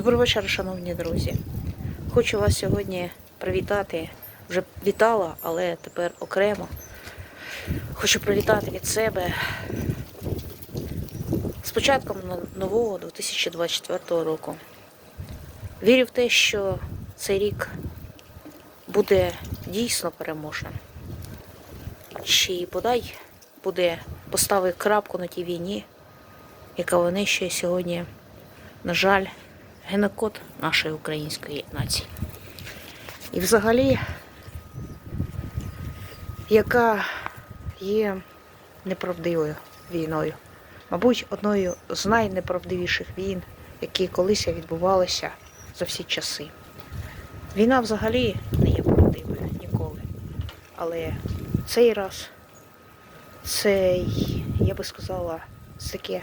Доброго вечора, шановні друзі. Хочу вас сьогодні привітати. Вже вітала, але тепер окремо. Хочу привітати від себе з початком нового 2024 року. Вірю в те, що цей рік буде дійсно переможним. Чи бодай буде поставити крапку на тій війні, яка винищує сьогодні, на жаль, генокод нашої української нації. І взагалі, яка є неправдивою війною. Мабуть, одною з найнеправдивіших війн, які колись відбувалися за всі часи. Війна взагалі не є правдивою ніколи. Але цей раз цей, я би сказала, таке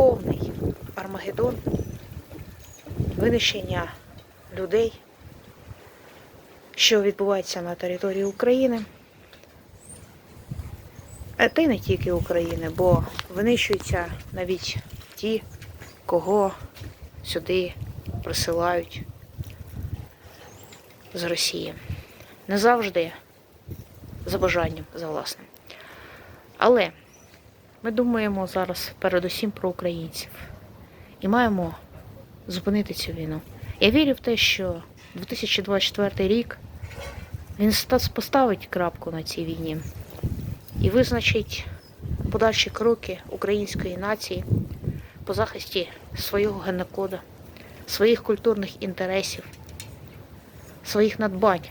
духовний Армагеддон, винищення людей, що відбувається на території України. Та й не тільки України, бо винищуються навіть ті, кого сюди присилають з Росії. Не завжди за бажанням, за власним. Але ми думаємо зараз передусім про українців і маємо зупинити цю війну. Я вірю в те, що 2024 рік він поставить крапку на цій війні і визначить подальші кроки української нації по захисті свого генокода, своїх культурних інтересів, своїх надбань.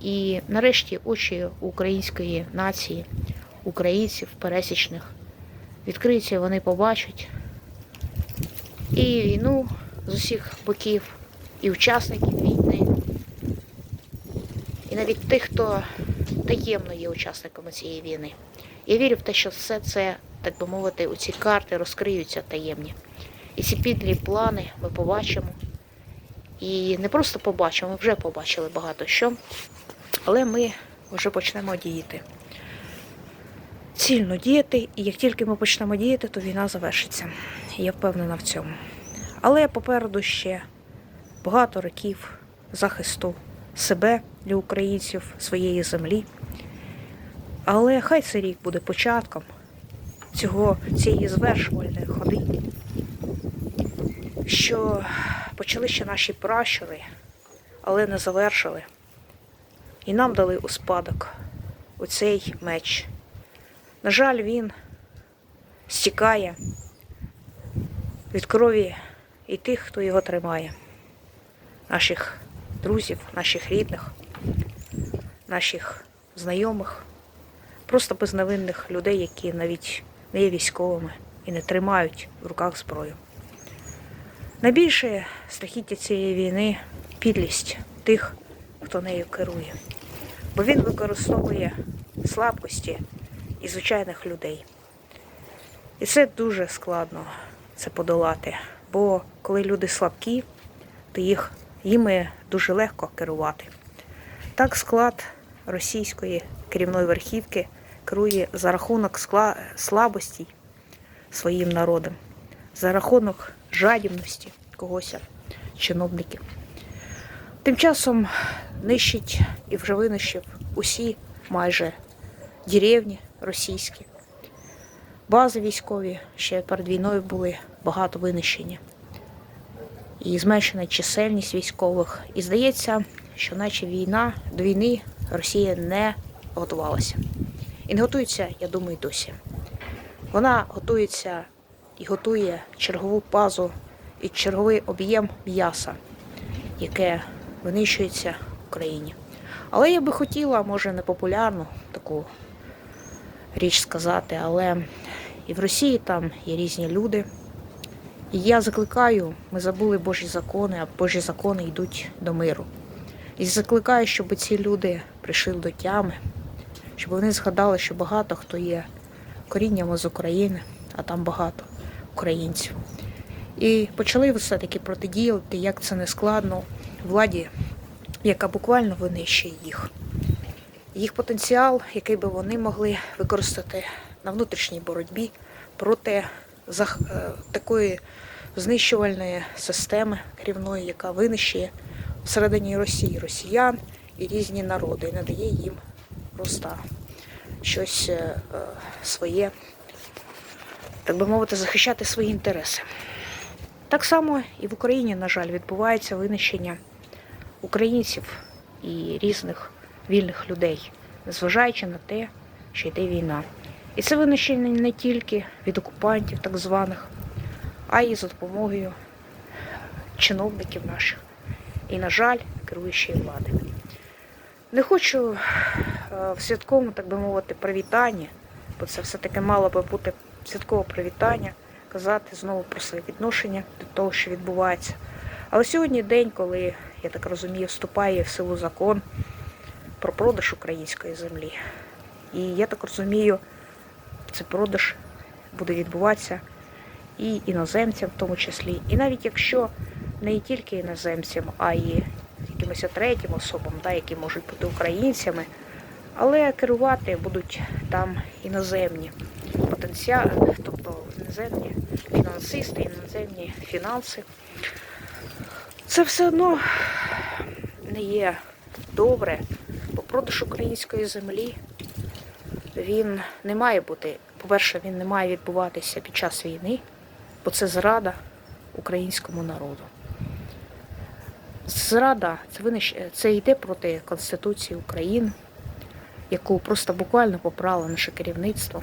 І нарешті очі української нації, українців пересічних відкриються, вони побачать і війну з усіх боків, і учасників війни, і навіть тих, хто таємно є учасниками цієї війни. Я вірю в те, що все це, так би мовити, у ці карти розкриються таємні. І ці підлі плани ми побачимо. І не просто побачимо, ми вже побачили багато що, але ми вже почнемо діяти. Цільно діяти, і як тільки ми почнемо діяти, то війна завершиться. Я впевнена в цьому. Але попереду ще багато років захисту себе для українців, своєї землі. Але хай цей рік буде початком цього, цієї звершувальної ходи, що почали ще наші пращури, але не завершили. І нам дали у спадок оцей меч. На жаль, він стікає від крові і тих, хто його тримає, наших друзів, наших рідних, наших знайомих, просто безневинних людей, які навіть не є військовими і не тримають в руках зброю. Найбільше страхіття цієї війни підлість тих, хто нею керує, бо він використовує слабкості і звичайних людей. І це дуже складно це подолати. Бо коли люди слабкі, то їх їми дуже легко керувати. Так склад російської керівної верхівки керує за рахунок слабостей своїм народом, за рахунок жадібності когось чиновників. Тим часом нищить і вже винищив усі майже деревні російські. Бази військові ще перед війною були багато винищені. І зменшена чисельність військових. І здається, що наче війна до війни Росія не готувалася. І не готується, я думаю, досі. Вона готується і готує чергову базу і черговий об'єм м'яса, яке винищується в Україні. Але я би хотіла, може, не популярну таку річ сказати, але і в Росії там є різні люди. І я закликаю, ми забули Божі закони, а Божі закони йдуть до миру. І закликаю, щоб ці люди прийшли до тями, щоб вони згадали, що багато хто є корінням з України, а там багато українців. І почали все-таки протидіяти, як це не складно, владі, яка буквально винищує їх. Їх потенціал, який би вони могли використати на внутрішній боротьбі проти е, такої знищувальної системи керівної, яка винищує всередині Росії росіян і різні народи, і надає їм просто щось е, е, своє, так би мовити, захищати свої інтереси. Так само і в Україні, на жаль, відбувається винищення українців і різних вільних людей, незважаючи на те, що йде війна. І це винищення не тільки від окупантів, так званих, а й за допомогою чиновників наших. І, на жаль, керуючої влади. Не хочу е, в святковому, так би мовити, привітанні, бо це все-таки мало би бути святкове привітання, казати знову про своє відношення до того, що відбувається. Але сьогодні день, коли, я так розумію, вступає в силу закон про продаж української землі. І я так розумію, цей продаж буде відбуватися і іноземцям в тому числі. І навіть якщо не тільки іноземцям, а й якимось третім особам, да, які можуть бути українцями, але керувати будуть там іноземні потенціали, тобто іноземні фінансисти, іноземні фінанси. Це все одно не є добре, бо продаж української землі він не має бути, по-перше, він не має відбуватися під час війни, бо це зрада українському народу. Зрада це винищ... це йде проти Конституції України, яку просто буквально попрало наше керівництво.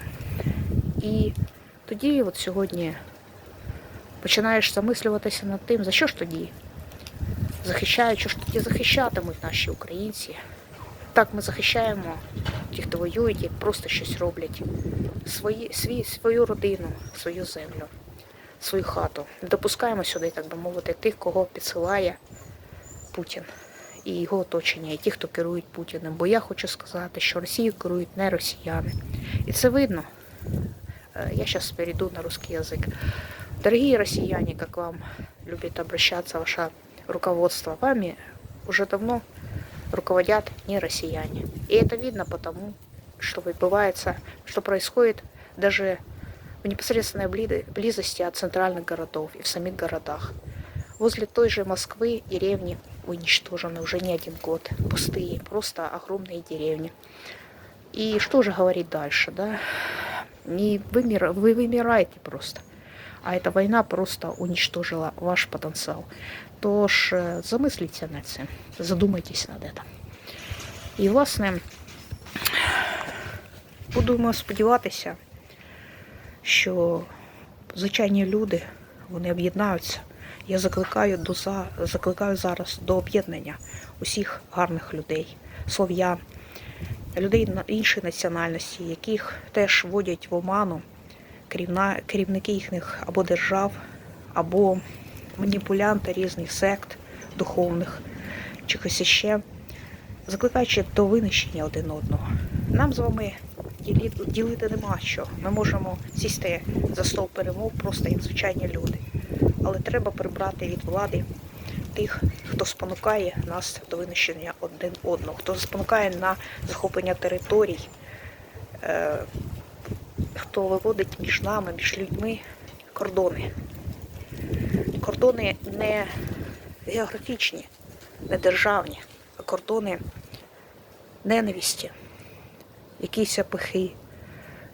І тоді, от сьогодні, починаєш замислюватися над тим, за що ж тоді захищають, що ж тоді захищатимуть наші українці. Так ми захищаємо ті, хто воюють і просто щось роблять. Свої, свій, свою родину, свою землю, свою хату. Допускаємо сюди, так би мовити, тих, кого підсилає Путін і його оточення, і ті, хто керують Путіним. Бо я хочу сказати, що Росію керують не росіяни. І це видно. Э, Я сейчас перейду на русский язык. Дорогие россияне, как вам любит обращаться ваше руководство, вами уже давно руководят не россияне. И это видно потому, что выбывается, что происходит даже в непосредственной бли- близости от центральных городов и в самих городах. Возле той же Москвы деревни уничтожены уже не один год. Пустые, просто огромные деревни. И что же говорить дальше, да? Не вымира... Вы вымираете просто. А эта война просто уничтожила ваш потенциал. Тож е, замисліться над цим, задумайтесь над цим. І, власне, будемо сподіватися, що звичайні люди вони об'єднаються. Я закликаю до за закликаю зараз до об'єднання усіх гарних людей, слов'ян, людей іншої національності, яких теж вводять в оману керівники їхніх або держав, або маніпулянти різних сект духовних, чогось іще, закликаючи до винищення один одного. Нам з вами ділити нема що. Ми можемо сісти за стол перемов просто як звичайні люди. Але треба прибрати від влади тих, хто спонукає нас до винищення один одного, хто спонукає на захоплення територій, е, хто виводить між нами, між людьми кордони. Кордони не географічні, не державні, а кордони ненависті, якісь пихи.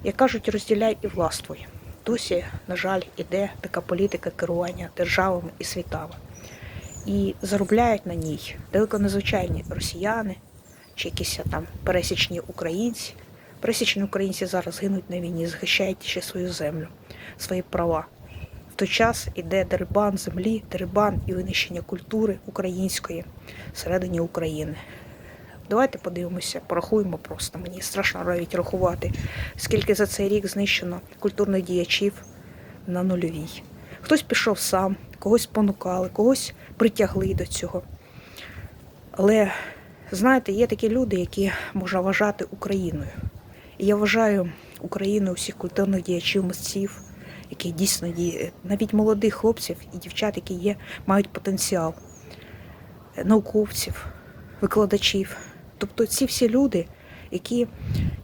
Як кажуть, розділяй і властвуй. Досі, на жаль, іде така політика керування державами і світами. І заробляють на ній далеко незвичайні росіяни чи якісь там пересічні українці. Пересічні українці зараз гинуть на війні, захищають ще свою землю, свої права. В той час іде дерибан землі, дерибан і винищення культури української всередині України. Давайте подивимося, порахуємо просто. Мені страшно навіть рахувати, скільки за цей рік знищено культурних діячів на нульовій. Хтось пішов сам, когось спонукали, когось притягли до цього. Але знаєте, є такі люди, які можна вважати Україною. Я вважаю Україною усіх культурних діячів, митців, які дійсно є, навіть молодих хлопців і дівчат, які є, мають потенціал, е, науковців, викладачів. Тобто ці всі люди, які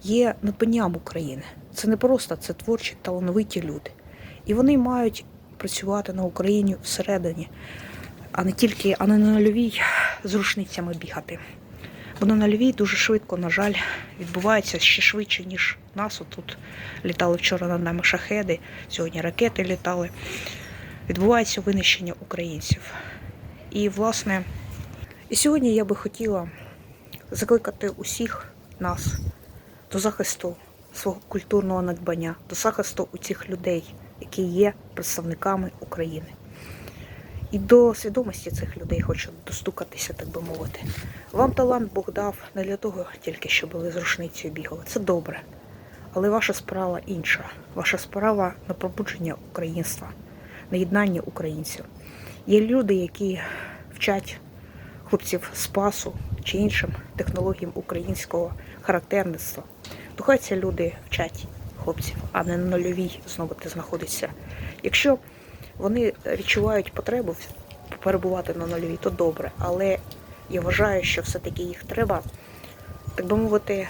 є надбанням України. Це не просто, це творчі, талановиті люди. І вони мають працювати на Україні всередині, а не тільки, а не на нульовій з рушницями бігати. Бо на нульовій дуже швидко, на жаль, відбувається ще швидше, ніж нас. Тут літали вчора над нами шахеди, сьогодні ракети літали. Відбувається винищення українців. І, власне, і сьогодні я би хотіла закликати усіх нас до захисту свого культурного надбання, до захисту у цих людей, які є представниками України. І до свідомості цих людей хочу достукатися, так би мовити. Вам талант Бог дав не для того, тільки щоб ви з рушницею бігали. Це добре. Але ваша справа інша. Ваша справа на пробудження українства, на єднання українців. Є люди, які вчать хлопців спасу чи іншим технологіям українського характерництва. То хай ці люди вчать хлопців, а не на нульовій знову ти знаходишся. Якщо вони відчувають потребу перебувати на нульовій, то добре. Але я вважаю, що все-таки їх треба, так би мовити,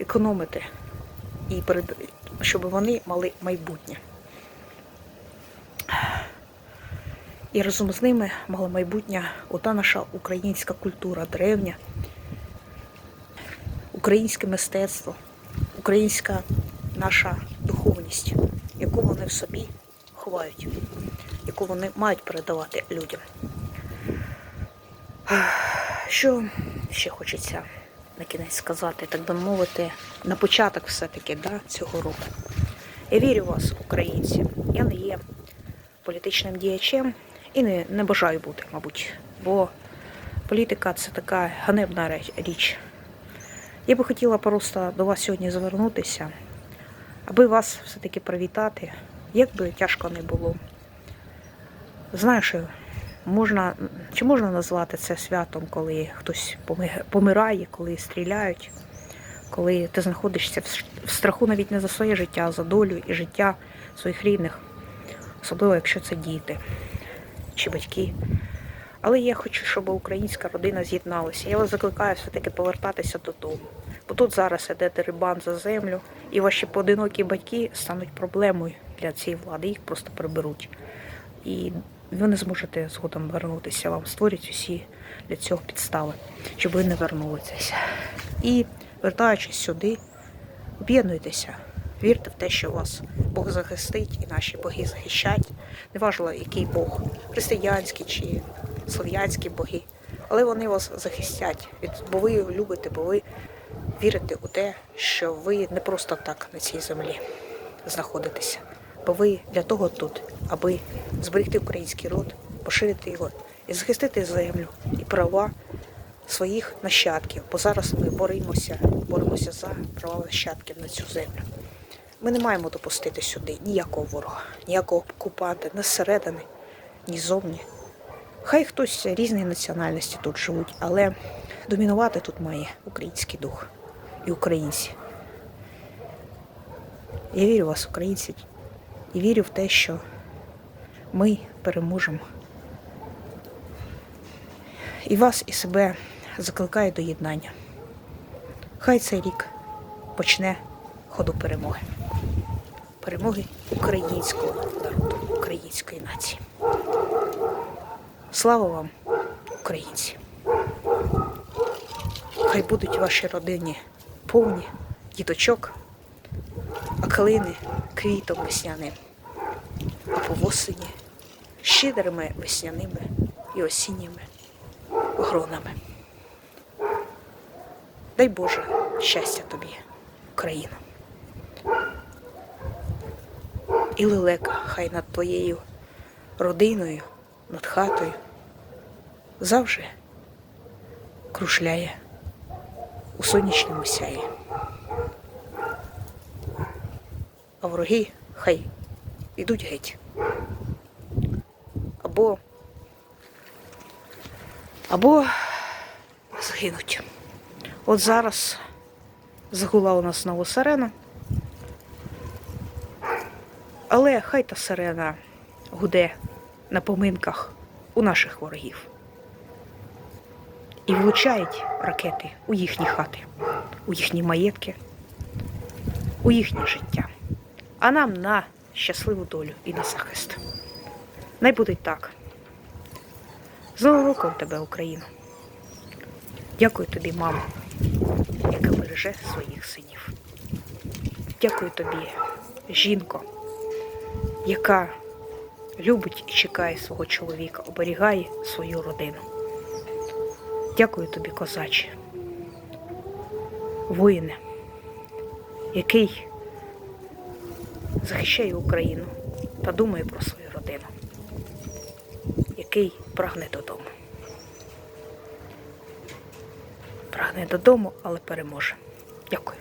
економити, і перед... щоб вони мали майбутнє. І разом з ними мала майбутнє ота наша українська культура древня, українське мистецтво, українська наша духовність, яку вони в собі ховають, яку вони мають передавати людям. Що ще хочеться на кінець сказати, так би мовити, на початок все-таки да, цього року. Я вірю в вас, українці. Я не є політичним діячем і не, не бажаю бути, мабуть, бо політика це така ганебна річ. Я би хотіла просто до вас сьогодні звернутися, аби вас все-таки привітати, як би тяжко не було. Знаю, що можна, чи можна назвати це святом, коли хтось помирає, коли стріляють, коли ти знаходишся в страху навіть не за своє життя, а за долю і життя своїх рідних, особливо якщо це діти чи батьки. Але я хочу, щоб українська родина з'єдналася. Я вас закликаю все-таки повертатися додому. Бо тут зараз іде дерибан за землю, і ваші поодинокі батьки стануть проблемою для цієї влади. Їх просто приберуть. І ви не зможете згодом вернутися. Вам створять усі для цього підстави, щоб ви не вернулися. І вертаючись сюди, об'єднуйтеся. Вірте в те, що вас Бог захистить і наші боги захищать. Неважливо, який Бог, християнський чи слов'янські боги. Але вони вас захистять, бо ви любите, бо ви вірите у те, що ви не просто так на цій землі знаходитеся. Бо ви для того тут, аби зберегти український род, поширити його і захистити землю і права своїх нащадків. Бо зараз ми боремося, боремося за права нащадків на цю землю. Ми не маємо допустити сюди ніякого ворога, ніякого окупанта, ні зсередини, ні зовні. Хай хтось різної національності тут живуть, але домінувати тут має український дух і українці. Я вірю в вас, українці, і вірю в те, що ми переможемо. І вас, і себе закликаю до єднання. Хай цей рік почне ходу перемоги. Перемоги українського народу, української нації. Слава вам, українці! Хай будуть ваші родині повні діточок, а калини квітом весняним, а по восені щедрими весняними і осінніми гронами. Дай Боже щастя тобі, Україна. І лелека хай над твоєю родиною, над хатою завжди крушляє у сонячному сяї. А вороги хай ідуть геть. Або або згинуть. От зараз загула у нас знову сирена. Але хай та сирена гуде на поминках у наших ворогів. І влучають ракети у їхні хати, у їхні маєтки, у їхнє життя. А нам на щасливу долю і на захист. Най буде так. З Новим роком тебе, Україну. Дякую тобі, мамо, яка береже своїх синів. Дякую тобі, жінко, яка любить і чекає свого чоловіка, оберігає свою родину. Дякую тобі, козаче, воїне, який захищає Україну та думає про свою який прагне додому. Прагне додому, але переможе. Дякую.